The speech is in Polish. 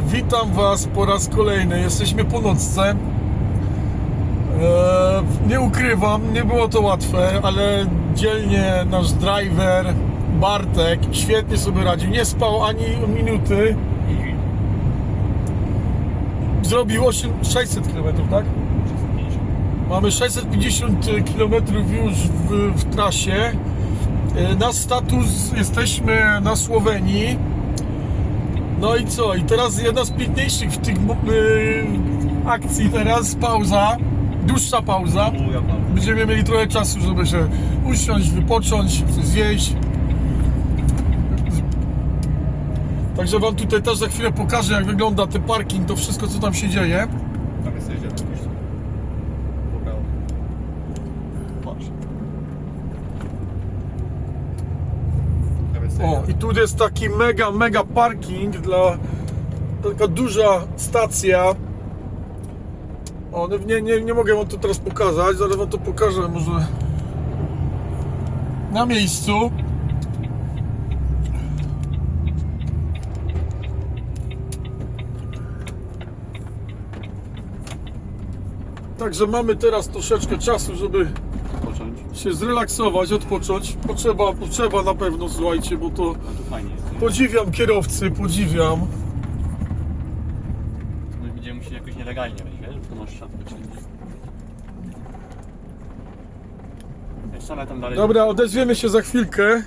witam Was po raz kolejny. Jesteśmy po nocce. E, nie ukrywam, nie było to łatwe, ale dzielnie nasz driver Bartek świetnie sobie radził. Nie spał ani minuty. Zrobił 8, 600 km, tak? Mamy 650 km już w, w trasie. E, Nasz status jesteśmy na Słowenii. No i co? I teraz jedna z piękniejszych w tych y, akcji teraz pauza, dłuższa pauza. Będziemy mieli trochę czasu, żeby się usiąść, wypocząć, coś zjeść. Także wam tutaj też za chwilę pokażę jak wygląda ten parking, to wszystko co tam się dzieje. Tam O, i tu jest taki mega, mega parking dla taka duża stacja. O, nie, nie, nie mogę wam to teraz pokazać, zaraz wam to pokażę może na miejscu. Także mamy teraz troszeczkę czasu, żeby. Się zrelaksować, odpocząć. Potrzeba, potrzeba na pewno, słuchajcie, bo to No? Podziwiam kierowcy, podziwiam. My będziemy musieli jakoś nielegalnie wejść, wiesz? To masz czy nie. Jeszcze tam dalej. Dobra, odezwiemy się za chwilkę.